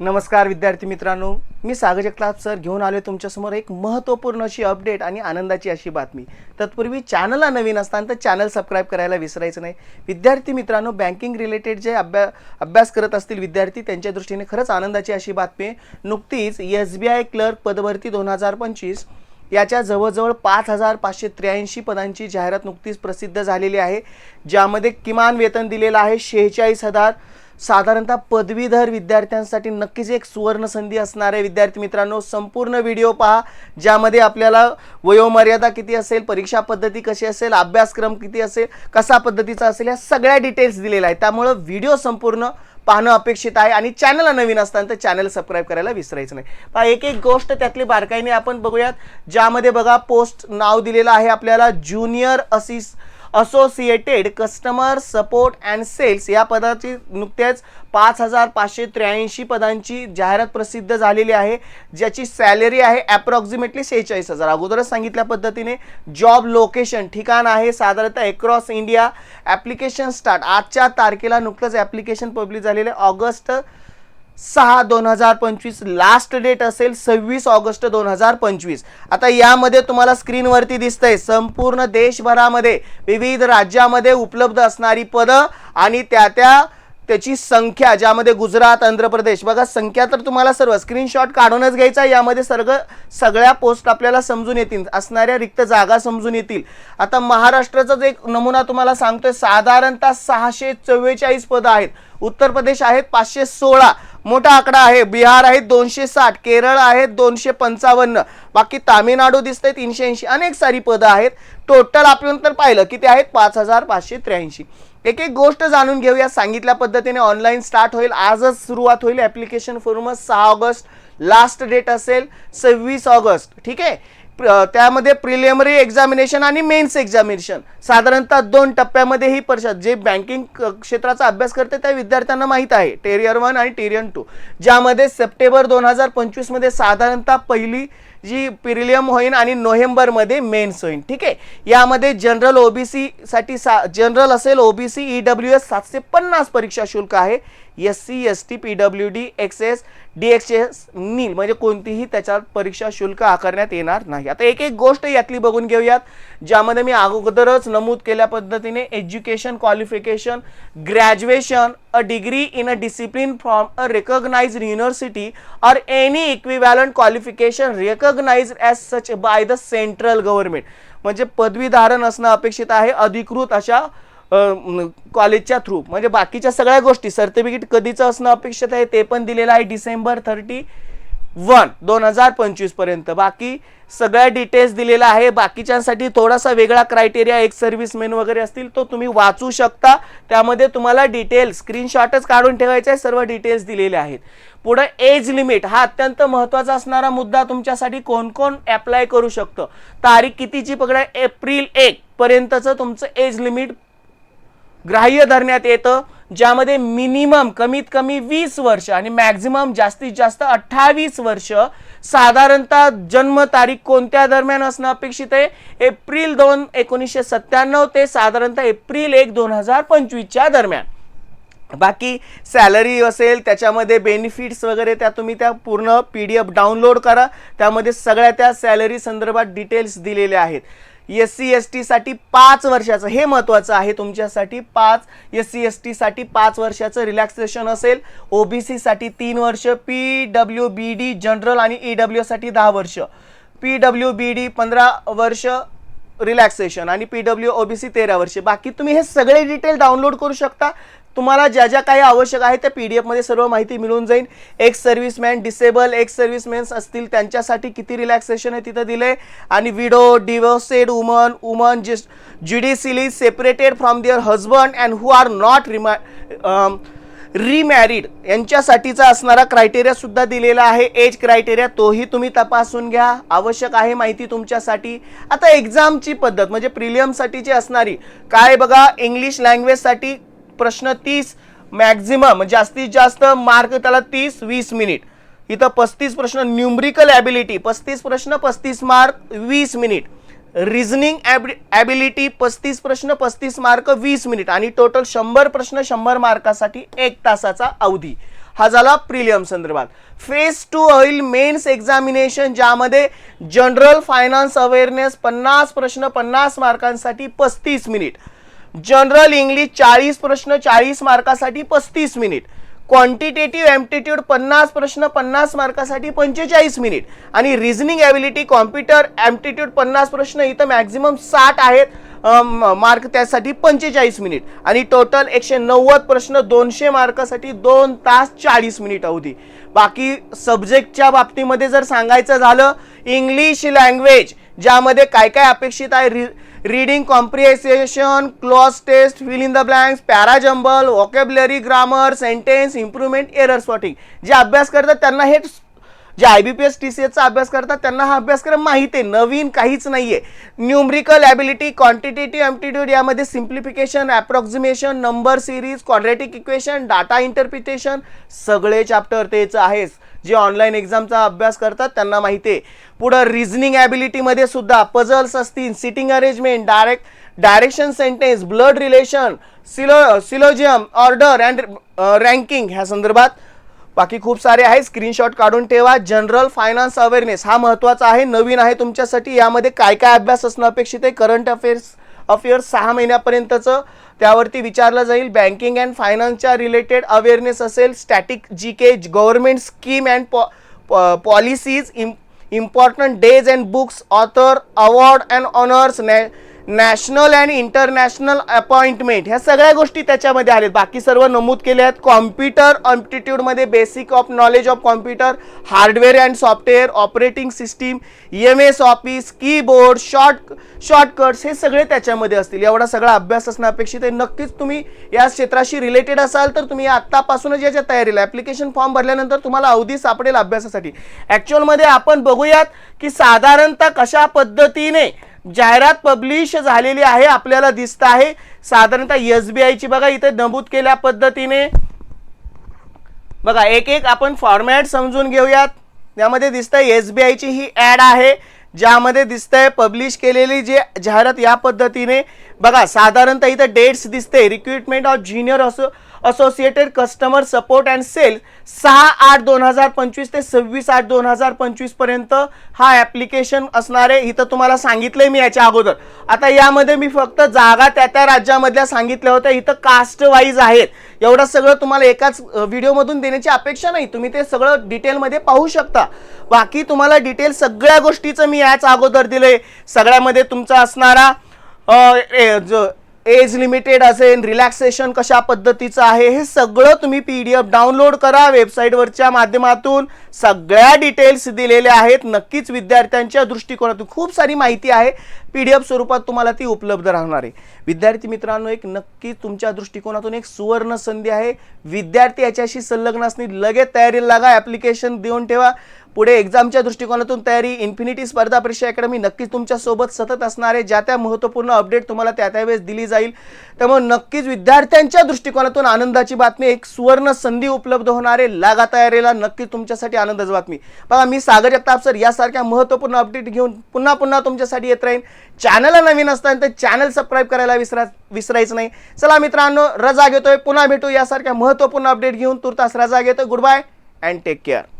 नमस्कार विद्यार्थी मित्रांनो. मी सागर जगताप सर घेऊन आलो तुमच्यासमोर एक महत्त्वपूर्ण अशी अपडेट आणि आनंदाची अशी बातमी. तत्पूर्वी चॅनलला नवीन असताना तर चॅनल सबस्क्राईब करायला विसरायचं नाही. विद्यार्थी मित्रांनो बँकिंग रिलेटेड जे अभ्या अभ्यास करत असतील विद्यार्थी त्यांच्या दृष्टीने खरंच आनंदाची अशी बातमी आहे. नुकतीच एस बी आय क्लर्क पदभरती दोन हजार पंचवीस याच्या जवळजवळ पाच हजार पाचशे त्र्याऐंशी पदांची जाहिरात नुकतीच प्रसिद्ध झालेली आहे. ज्यामध्ये किमान वेतन दिलेलं आहे शेहेचाळीस हजार साधारणतः पदवीधर विद्यार्थ्यांसाठी नक्कीच एक सुवर्ण संधी असणार आहे विद्यार्थी मित्रांनो संपूर्ण व्हिडिओ पहा ज्यामध्ये आपल्याला वयोमर्यादा किती असेल परीक्षा पद्धती कशी असेल अभ्यासक्रम किती असेल कसा पद्धतीचा असेल या सगळ्या डिटेल्स दिलेल्या आहेत. त्यामुळं व्हिडिओ संपूर्ण पाहणं अपेक्षित आहे आणि चॅनलला नवीन असताना तर चॅनल सबस्क्राईब करायला विसरायचं नाही. पहा एक एक गोष्ट त्यातली बारकाईने आपण बघूयात ज्यामध्ये बघा पोस्ट नाव दिलेलं आहे आपल्याला junior assis associated customer support and sales या पदाची नुकत्याच पाच हजार पाचशे त्र्याऐंशी पदांची जाहिरात प्रसिद्ध झालेली आहे ज्याची सॅलरी आहे ॲप्रॉक्झिमेटली सेहेचाळीस हजार. अगोदरच सांगितल्या पद्धतीने जॉब लोकेशन ठिकाण आहे साधारणतः अक्रॉस इंडिया ॲप्लिकेशन स्टार्ट आजच्या तारखेला नुकतंच ॲप्लिकेशन पब्लिश झालेले ऑगस्ट सहा दोन हजार पंचवीस लास्ट डेट असेल सव्वीस ऑगस्ट दोन हजार पंचवीस. आता यामध्ये तुम्हाला स्क्रीनवरती दिसतंय संपूर्ण देशभरामध्ये विविध राज्यामध्ये उपलब्ध असणारी पदं आणि त्या त्या त्याची संख्या ज्यामध्ये गुजरात आंध्र प्रदेश. बघा संख्या तर तुम्हाला सर्व स्क्रीनशॉट काढूनच घ्यायचा यामध्ये सर्व सगळ्या पोस्ट आपल्याला समजून येतील. असणाऱ्या रिक्त जागा समजून येतील. आता महाराष्ट्राचाच एक नमुना तुम्हाला सांगतोय साधारणतः सहाशे चव्वेचाळीस पदं आहेत. उत्तर प्रदेश आहेत पाचशे सोळा. मोठा आकडा आहे. बिहार आहे दोनशे साठ. केरळ आहेत दोनशे पंचावन्न. बाकी तामिळनाडू दिसतंय तीनशे ऐंशी. अनेक सारी पदं आहेत. टोटल आपण तर पाहिलं किती आहेत? पाच हजार पाचशे त्र्याऐंशी. एक एक गोष्ट जाणून घेऊया. सांगितल्या पद्धतीने ऑनलाईन स्टार्ट होईल. आजच सुरुवात होईल. ॲप्लिकेशन फॉर्म सहा ऑगस्ट. लास्ट डेट असेल सव्वीस ऑगस्ट. ठीक आहे? त्यामध्ये प्रिलिमरी एक्झामिनेशन आणि मेन्स एक्झामिनेशन साधारणतः दोन टप्प्यामध्ये ही परिषद जे बँकिंग क्षेत्राचा अभ्यास करते त्या विद्यार्थ्यांना माहीत आहे. टेरियर वन आणि टेरियर टू ज्यामध्ये सप्टेंबर दोन हजार पंचवीसमध्ये साधारणतः पहिली जी पिरिलियम होईल आणि नोव्हेंबरमध्ये मेन्स होईल ठीक आहे? यामध्ये जनरल ओ बी सीसाठी सा जनरल असेल ओबीसी ई डब्ल्यू एस सातशे पन्नास परीक्षा शुल्क आहे. S C S T P W D X S D X S nil म्हणजे कोणतीही त्याच्यात परीक्षा शुल्क आकारण्यात येणार नाही. आता एक एक गोष्ट यातली बघून घेऊयात ज्यामध्ये मी अगोदरच नमूद केल्या पद्धतीने education qualification graduation a degree in a discipline from a recognized university or any equivalent qualification recognized as such by the central government. म्हणजे पदवीधारण असणं अपेक्षित आहे अधिकृत अशा कॉलेजच्या थ्रू म्हणजे बाकीच्या सगळ्या गोष्टी सर्टिफिकेट कधीचं असणं अपेक्षित आहे ते पण दिलेलं आहे डिसेंबर थर्टी वन. दोन हजार पंचवीसपर्यंत. बाकी सगळ्या डिटेल्स दिलेला आहे. बाकीच्यांसाठी थोडासा वेगळा क्रायटेरिया एक सर्व्हिसमेन वगैरे असतील तो तुम्ही वाचू शकता. त्यामध्ये तुम्हाला डिटेल्स स्क्रीनशॉटच काढून ठेवायचे आहे सर्व डिटेल्स दिलेले आहेत. पुढे एज लिमिट हा अत्यंत महत्त्वाचा असणारा मुद्दा तुमच्यासाठी कोण कोण अप्लाय करू शकतं? तारीख कितीची पकडा एप्रिल एक पर्यंतचं तुमचं एज लिमिट ग्राह्य धरण्यात येतं. ज्यामध्ये मिनिमम कमीत कमी वीस वर्ष आणि मॅक्झिमम जास्तीत जास्त अठ्ठावीस वर्ष साधारणतः जन्मतारीख कोणत्या दरम्यान असणं अपेक्षित आहे? एप्रिल दोन एकोणीसशे सत्त्याण्णव ते साधारणतः एप्रिल एक दोन हजार पंचवीसच्या दरम्यान. बाकी सॅलरी असेल त्याच्यामध्ये बेनिफिट्स वगैरे त्या तुम्ही त्या पूर्ण पी डी एफ डाउनलोड करा. त्यामध्ये सगळ्या त्या सॅलरी संदर्भात डिटेल्स दिलेल्या आहेत. एस सी एस टीसाठी पाच वर्षाचं हे महत्त्वाचं आहे तुमच्यासाठी पाच एस सी एस टीसाठी पाच वर्षाचं रिलॅक्सेशन असेल. ओ बी सीसाठी तीन वर्ष P W B D general आणि ई डब्ल्यूसाठी दहा वर्ष. पी डब्ल्यू बी डी पंधरा वर्ष रिलॅक्सेशन आणि पी डब्ल्यू ओबीसी तेरा वर्षे. बाकी तुम्ही हे सगळे डिटेल डाउनलोड करू शकता. तुम्हाला ज्या ज्या काही आवश्यक आहे त्या पी डी एफमध्ये सर्व माहिती मिळून जाईल. Ex serviceman disable ex servicemen's असतील त्यांच्यासाठी किती रिलॅक्सेशन आहे तिथं दिले आणि विडो डिवोर्सेड वुमन वुमन जिस judicially separated from their husband and who are not Rima remarried यांच्यासाठीचा असणारा क्रायटेरिया सुद्धा दिलेला आहे. एज क्रायटेरिया तोही तुम्ही तपासून घ्या. आवश्यक आहे माहिती तुमच्यासाठी. आता एक्झामची पद्धत म्हणजे प्रिलियमसाठीची असणारी काय बघा इंग्लिश लँग्वेजसाठी प्रश्न तीस मॅक्झिमम म्हणजे जास्तीत जास्त मार्क त्याला तीस वीस मिनिट इथं पस्तीस प्रश्न न्यूमरिकल ॲबिलिटी पस्तीस प्रश्न पस्तीस मार्क वीस मिनिट रिझनिंग ॲबिलिटी पस्तीस प्रश्न पस्तीस मार्क वीस मिनिट आणि टोटल शंभर प्रश्न शंभर मार्कासाठी एक तासाचा अवधी. हा झाला प्रिलियम संदर्भात. फेज टू होईल मेन्स एक्झामिनेशन ज्यामध्ये जनरल फायनान्स अवेअरनेस पन्नास प्रश्न पन्नास मार्कांसाठी पस्तीस मिनिट जनरल इंग्लिश चाळीस प्रश्न चाळीस मार्कासाठी पस्तीस मिनिट. क्वांटिटेटिव्ह एम्प्टिट्यूड पन्नास प्रश्न पन्नास मार्कासाठी पंचेचाळीस मिनिट. आणि रिझनिंग ॲबिलिटी कॉम्प्युटर ॲम्प्टिट्यूड पन्नास प्रश्न इथं मॅक्झिमम साठ आहेत. मार्क त्यासाठी पंचेचाळीस मिनिट. आणि टोटल एकशे नव्वद प्रश्न दोनशे मार्कासाठी दोन तास चाळीस मिनिट अवधी. बाकी सब्जेक्टच्या बाबतीमध्ये जर सांगायचं झालं इंग्लिश लँग्वेज ज्यामध्ये काय काय अपेक्षित आहे रि reading comprehension cloze test fill in the blanks parajumble vocabulary grammar sentence improvement error spotting जे अभ्यास करतात त्यांना हे जे I B P S T C एसचा अभ्यास करतात त्यांना हा अभ्यासक्रम माहिती आहे नवीन काहीच नाही आहे न्यूमरिकल ॲबिलिटी क्वांटिटेटिव्ह एम्प्टिट्यूड यामध्ये simplification approximation number series quadratic equation data interpretation सगळे चॅप्टर तेच आहेच जे ऑनलाईन एक्झामचा अभ्यास करतात त्यांना माहिती आहे. पुढं रिझनिंग ॲबिलिटीमध्ये सुद्धा पझल्स असतील seating arrangement direct direction sentence blood relation Selu syllogism order and ranking ह्या संदर्भात बाकी खूप सारे आहे स्क्रीनशॉट काढून ठेवा. जनरल फायनान्स अवेअरनेस हा महत्त्वाचा आहे. नवीन आहे तुमच्यासाठी. यामध्ये काय काय अभ्यास असणं अपेक्षित आहे? करंट अफेअर्स अफेअर्स सहा महिन्यापर्यंतचं त्यावरती विचारलं जाईल. बँकिंग अँड फायनान्सच्या रिलेटेड अवेअरनेस असेल. Static G K government scheme and पॉ पॉलिसीज इम important days and books author award and honours नॅ नॅशनल अँड इंटरनॅशनल अपॉइंटमेंट ह्या सगळ्या गोष्टी त्याच्यामध्ये आलेत बाकी सर्व नमूद केले आहेत. Computer ऑम्प्टिट्यूडमध्ये basic of knowledge of computer hardware and software operating system M S office keyboard short shortcuts हे सगळे त्याच्यामध्ये असतील. एवढा सगळा अभ्यास असणं अपेक्षित आहे. नक्कीच तुम्ही या क्षेत्राशी रिलेटेड असाल तर तुम्ही आत्तापासूनच याच्या तयारीला ॲप्लिकेशन फॉर्म भरल्यानंतर तुम्हाला अवधी सापडेल अभ्यासासाठी. ॲक्च्युअलमध्ये आपण बघूयात की साधारणतः कशा पद्धतीने जाहिरात पब्लिश झालेली आहे आपल्याला दिसत आहे. साधारणतः एस बी आयची बघा इथे नमूद केल्या पद्धतीने. बघा एक एक आपण फॉर्मॅट समजून घेऊयात. यामध्ये दिसतंय एस बी आयची ही ॲड आहे ज्यामध्ये दिसतंय पब्लिश केलेली जे जाहिरात या पद्धतीने. बघा साधारणतः इथं डेट्स दिसते रिक्रुटमेंट ऑफ ज्युनियर असो associated customer support and sale सहा आठ दोन हजार पंचवीस ते सव्वीस आठ दोन हजार पंचवीसपर्यंत हा ॲप्लिकेशन असणार आहे. इथं तुम्हाला सांगितलंय मी याच्या अगोदर. आता यामध्ये मी फक्त जागा त्या त्या राज्यामधल्या सांगितल्या होत्या. इथं कास्ट वाईज आहेत. एवढं सगळं तुम्हाला एकाच व्हिडिओमधून देण्याची अपेक्षा नाही. तुम्ही ते सगळं डिटेलमध्ये पाहू शकता. बाकी तुम्हाला डिटेल सगळ्या गोष्टीचं मी याच अगोदर दिलंय. सगळ्यामध्ये तुमचा असणारा ए, एज लिमिटेड असेल रिलॅक्सेशन कशा पद्धतीचं आहे हे सगळं तुम्ही पी डी एफ डाउनलोड करा वेबसाईटवरच्या माध्यमातून सगळ्या डिटेल्स दिलेल्या आहेत. नक्कीच विद्यार्थ्यांच्या दृष्टिकोनातून खूप सारी माहिती आहे. पी डी एफ स्वरूपात तुम्हाला ती उपलब्ध राहणार आहे. विद्यार्थी मित्रांनो एक नक्की तुमच्या दृष्टिकोनातून एक सुवर्ण संधी आहे. विद्यार्थी याच्याशी संलग्न असणे लगेच तयारीला लागा. ॲप्लिकेशन देऊन ठेवा. पुढे एक्झामच्या दृष्टिकोनातून तयारी इन्फिनिटी स्पर्धा परीक्षा अकॅडमी नक्कीच तुमच्यासोबत सतत असणारे ज्या त्या महत्त्वपूर्ण अपडेट तुम्हाला त्या त्यावेळेस दिली जाईल. त्यामुळे नक्कीच विद्यार्थ्यांच्या दृष्टिकोनातून आनंदाची बातमी एक सुवर्ण संधी उपलब्ध होणारे लागा तयारीला नक्कीच तुमच्यासाठी आनंदाची बातमी. बघा मी सागर जगताप सर यासारख्या महत्त्वपूर्ण अपडेट घेऊन पुन्हा पुन्हा तुमच्यासाठी येत राहीन. चॅनलला नवीन असताना तर चॅनल सबस्क्राईब करायला विसरा विसरायचं नाही. चला मित्रांनो रजा घेतोय. पुन्हा भेटू यासारख्या महत्त्वपूर्ण अपडेट घेऊन तुर्तास रजा घेतोय goodbye and take care